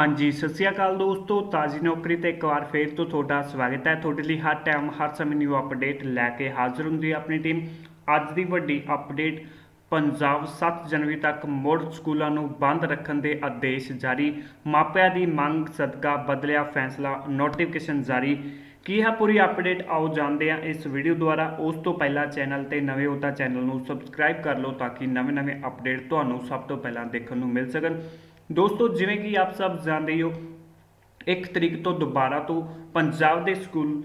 ਹਾਂਜੀ, ਸਤਿ ਸ਼੍ਰੀ ਅਕਾਲ ਦੋਸਤੋ, ਤਾਜ਼ੀ ਨੌਕਰੀ ਤੇ ਇੱਕ ਵਾਰ ਫੇਰ ਤੋਂ ਤੁਹਾਡਾ ਸਵਾਗਤ ਹੈ। ਤੁਹਾਡੇ ਲਈ ਹਰ ਟਾਈਮ, ਹਰ ਸਮੇਂ ਨਿਊ ਅਪਡੇਟ ਲੈ ਕੇ ਹਾਜ਼ਰ ਹੁੰਦੀ ਹੈ ਆਪਣੀ ਟੀਮ ਅੱਜ ਦੀ ਵੱਡੀ ਅਪਡੇਟ ਪੰਜਾਬ 7 ਜਨਵਰੀ ਤੱਕ ਮੁੜ ਸਕੂਲਾਂ ਨੂੰ ਬੰਦ ਰੱਖਣ ਦੇ ਆਦੇਸ਼ ਜਾਰੀ। ਮਾਪਿਆਂ ਦੀ ਮੰਗ, ਸਦਕਾ, ਬਦਲਿਆ ਫੈਸਲਾ ਨੋਟੀਫਿਕੇਸ਼ਨ ਜਾਰੀ। ਕੀ ਹੈ ਪੂਰੀ ਅਪਡੇਟ ਆਓ ਜਾਣਦੇ ਹਾਂ ਇਸ ਵੀਡੀਓ ਦੁਆਰਾ। ਉਸ ਤੋਂ ਪਹਿਲਾਂ ਚੈਨਲ ਤੇ ਨਵੇਂ ਹੋ ਤਾਂ ਚੈਨਲ ਨੂੰ ਸਬਸਕ੍ਰਾਈਬ ਕਰ ਲਓ ਤਾਂ ਕਿ ਨਵੇਂ-ਨਵੇਂ ਅਪਡੇਟ ਤੁਹਾਨੂੰ ਸਭ ਤੋਂ ਪਹਿਲਾਂ ਦੇਖਣ ਨੂੰ ਮਿਲ ਸਕਣ। ਦੋਸਤੋ, ਜਿਵੇਂ ਕਿ ਆਪ ਸਭ ਜਾਣਦੇ ਹੋ 1 ਤਰੀਕ ਤੋਂ ਦੁਬਾਰਾ ਤੋਂ ਪੰਜਾਬ ਦੇ ਸਕੂਲ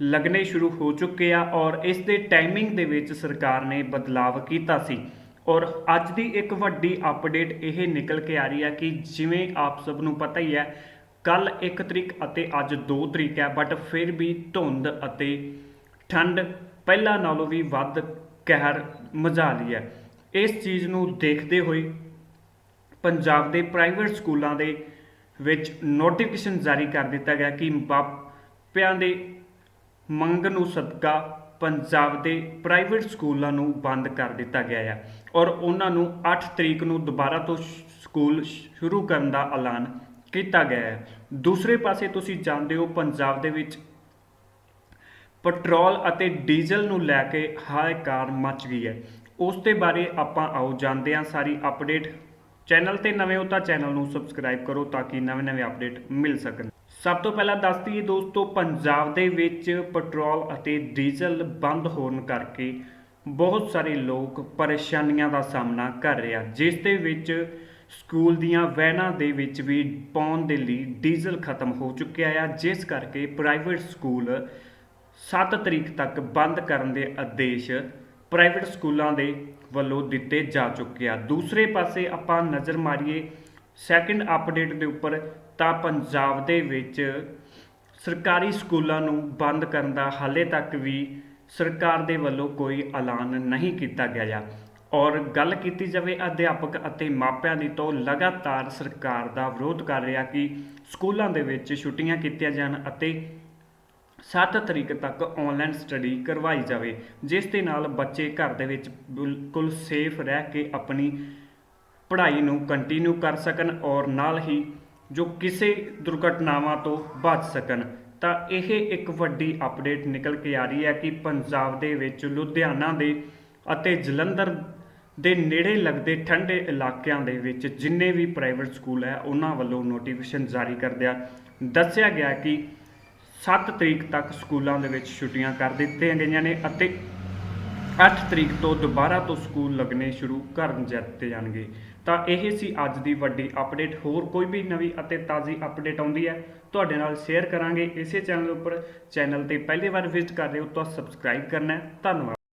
ਲੱਗਣੇ ਸ਼ੁਰੂ ਹੋ ਚੁੱਕੇ ਆ ਔਰ ਇਸ ਦੇ ਟਾਈਮਿੰਗ ਦੇ ਵਿੱਚ ਸਰਕਾਰ ਨੇ ਬਦਲਾਵ ਕੀਤਾ ਸੀ। ਔਰ ਅੱਜ ਦੀ ਇੱਕ ਵੱਡੀ ਅਪਡੇਟ ਇਹ ਨਿਕਲ ਕੇ ਆ ਰਹੀ ਹੈ ਕਿ ਜਿਵੇਂ ਆਪ ਸਭ ਨੂੰ ਪਤਾ ਹੀ ਹੈ, ਕੱਲ 1 ਤਰੀਕ ਅਤੇ ਅੱਜ 2 ਤਰੀਕ ਹੈ ਬਟ ਫਿਰ ਵੀ ਧੁੰਦ ਅਤੇ ਠੰਡ ਪਹਿਲਾਂ ਨਾਲੋਂ ਵੀ ਵੱਧ ਕਹਿਰ ਮਝਾ ਲਈ ਹੈ। ਇਸ ਚੀਜ਼ ਨੂੰ ਦੇਖਦੇ ਹੋਏ ਪੰਜਾਬ ਦੇ ਪ੍ਰਾਈਵੇਟ ਸਕੂਲਾਂ ਦੇ ਵਿੱਚ ਨੋਟੀਫਿਕੇਸ਼ਨ ਜਾਰੀ ਕਰ ਦਿੱਤਾ ਗਿਆ ਕਿ ਮਾਪਿਆਂ ਦੇ ਮੰਗ ਨੂੰ ਸਦਕਾ ਪੰਜਾਬ ਦੇ ਪ੍ਰਾਈਵੇਟ ਸਕੂਲਾਂ ਨੂੰ ਬੰਦ ਕਰ ਦਿੱਤਾ ਗਿਆ ਹੈ ਔਰ ਉਹਨਾਂ ਨੂੰ 8 ਤਰੀਕ ਨੂੰ ਦੁਬਾਰਾ ਤੋਂ ਸ਼- ਸਕੂਲ ਸ਼ੁਰੂ ਕਰਨ ਦਾ ਐਲਾਨ ਕੀਤਾ ਗਿਆ ਹੈ। ਦੂਸਰੇ ਪਾਸੇ ਤੁਸੀਂ ਜਾਣਦੇ ਹੋ ਪੰਜਾਬ ਦੇ ਵਿੱਚ ਪੈਟਰੋਲ ਅਤੇ ਡੀਜ਼ਲ ਨੂੰ ਲੈ ਕੇ ਹਾਹਾਕਾਰ ਮਚ ਗਈ ਹੈ। ਉਸ ਦੇ ਬਾਰੇ ਆਪਾਂ ਆਓ ਜਾਣਦੇ ਹਾਂ, ਸਾਰੀ ਅਪਡੇਟ ਚੈਨਲ ਤੇ ਨਵੇਂ ਹੋ ਤਾਂ ਚੈਨਲ ਨੂੰ ਸਬਸਕ੍ਰਾਈਬ ਕਰੋ ਤਾਂ ਕਿ ਨਵੇਂ-ਨਵੇਂ ਅਪਡੇਟ ਮਿਲ ਸਕਣ। ਸਭ ਤੋਂ ਪਹਿਲਾਂ ਦੱਸ ਦਈਏ ਦੋਸਤੋ, ਪੰਜਾਬ ਦੇ ਵਿੱਚ ਪੈਟਰੋਲ ਅਤੇ ਡੀਜ਼ਲ ਬੰਦ ਹੋਣ ਕਰਕੇ ਬਹੁਤ ਸਾਰੇ ਲੋਕ ਪਰੇਸ਼ਾਨੀਆਂ ਦਾ ਸਾਹਮਣਾ ਕਰ ਰਹੇ ਆ, ਜਿਸ ਦੇ ਵਿੱਚ ਸਕੂਲ ਦੀਆਂ ਵੈਨਾਂ ਦੇ ਵਿੱਚ ਵੀ ਪਾਉਣ ਦੇ ਲਈ ਡੀਜ਼ਲ ਖਤਮ ਹੋ ਚੁੱਕਿਆ ਆ। ਜਿਸ ਕਰਕੇ ਪ੍ਰਾਈਵੇਟ ਸਕੂਲ 7 ਤਰੀਕ ਤੱਕ ਬੰਦ ਕਰਨ ਦੇ ਆਦੇਸ਼ ਪ੍ਰਾਈਵੇਟ ਸਕੂਲਾਂ ਦੇ ਵੱਲੋਂ ਦਿੱਤੇ ਜਾ ਚੁੱਕੇ ਆ। ਦੂਸਰੇ ਪਾਸੇ ਆਪਾਂ ਨਜ਼ਰ ਮਾਰੀਏ ਸੈਕੰਡ ਅਪਡੇਟ ਦੇ ਉੱਪਰ ਤਾਂ ਪੰਜਾਬ ਦੇ ਵਿੱਚ ਸਰਕਾਰੀ ਸਕੂਲਾਂ ਨੂੰ ਬੰਦ ਕਰਨ ਦਾ ਹਾਲੇ ਤੱਕ ਵੀ ਸਰਕਾਰ ਦੇ ਵੱਲੋਂ ਕੋਈ ਐਲਾਨ ਨਹੀਂ ਕੀਤਾ ਗਿਆ ਹੈ ਔਰ ਗੱਲ ਕੀਤੀ ਜਾਵੇ ਅਧਿਆਪਕ ਅਤੇ ਮਾਪਿਆਂ ਦੀ ਤਾਂ ਲਗਾਤਾਰ ਸਰਕਾਰ ਦਾ ਵਿਰੋਧ ਕਰ ਰਿਹਾ ਕਿ ਸਕੂਲਾਂ ਦੇ ਵਿੱਚ ਛੁੱਟੀਆਂ ਕੀਤੀਆਂ ਜਾਣ ਅਤੇ ਸੱਤ ਤਰੀਕ ਤੱਕ ਆਨਲਾਈਨ ਸਟੱਡੀ ਕਰਵਾਈ ਜਾਵੇ, ਜਿਸ ਦੇ ਨਾਲ ਬੱਚੇ ਘਰ ਦੇ ਵਿੱਚ ਬਿਲਕੁਲ ਸੇਫ ਰਹਿ ਕੇ ਆਪਣੀ ਪੜ੍ਹਾਈ ਨੂੰ ਕੰਟੀਨਿਊ ਕਰ ਸਕਣ ਔਰ ਨਾਲ ਹੀ ਜੋ ਕਿਸੇ ਦੁਰਘਟਨਾਵਾਂ ਤੋਂ ਬਚ ਸਕਣ। ਤਾਂ ਇਹ ਇੱਕ ਵੱਡੀ ਅਪਡੇਟ ਨਿਕਲ ਕੇ ਆ ਰਹੀ ਹੈ ਕਿ ਪੰਜਾਬ ਦੇ ਵਿੱਚ ਲੁਧਿਆਣਾ ਦੇ ਅਤੇ ਜਲੰਧਰ ਦੇ ਨੇੜੇ ਲੱਗਦੇ ਠੰਡੇ ਇਲਾਕਿਆਂ ਦੇ ਵਿੱਚ ਜਿੰਨੇ ਵੀ ਪ੍ਰਾਈਵੇਟ ਸਕੂਲ ਹੈ, ਉਹਨਾਂ ਵੱਲੋਂ ਨੋਟੀਫਿਕੇਸ਼ਨ ਜਾਰੀ ਕਰਦਿਆਂ ਦੱਸਿਆ ਗਿਆ ਕਿ 7 ਤਰੀਕ ਤੱਕ ਸਕੂਲਾਂ ਦੇ ਵਿੱਚ ਛੁੱਟੀਆਂ ਕਰ ਦਿੱਤੀਆਂ ਗਈਆਂ ਨੇ ਅਤੇ 8 ਤਰੀਕ ਤੋਂ ਦੁਬਾਰਾ ਤੋਂ ਸਕੂਲ ਲੱਗਣੇ ਸ਼ੁਰੂ ਕਰ ਦਿੱਤੇ ਜਾਣਗੇ। ਤਾਂ ਇਹ ਸੀ ਅੱਜ ਦੀ ਵੱਡੀ ਅਪਡੇਟ। ਹੋਰ ਕੋਈ ਵੀ ਨਵੀਂ ਅਤੇ ਤਾਜ਼ੀ ਅਪਡੇਟ ਆਉਂਦੀ ਹੈ, ਤੁਹਾਡੇ ਨਾਲ ਸ਼ੇਅਰ ਕਰਾਂਗੇ। ਇਸੇ ਚੈਨਲ ਉੱਪਰ ਚੈਨਲ ਤੇ ਪਹਿਲੀ ਵਾਰ ਵਿਜ਼ਿਟ ਕਰ ਰਹੇ ਹੋ ਤਾਂ ਸਬਸਕ੍ਰਾਈਬ ਕਰਨਾ ਧੰਨਵਾਦ।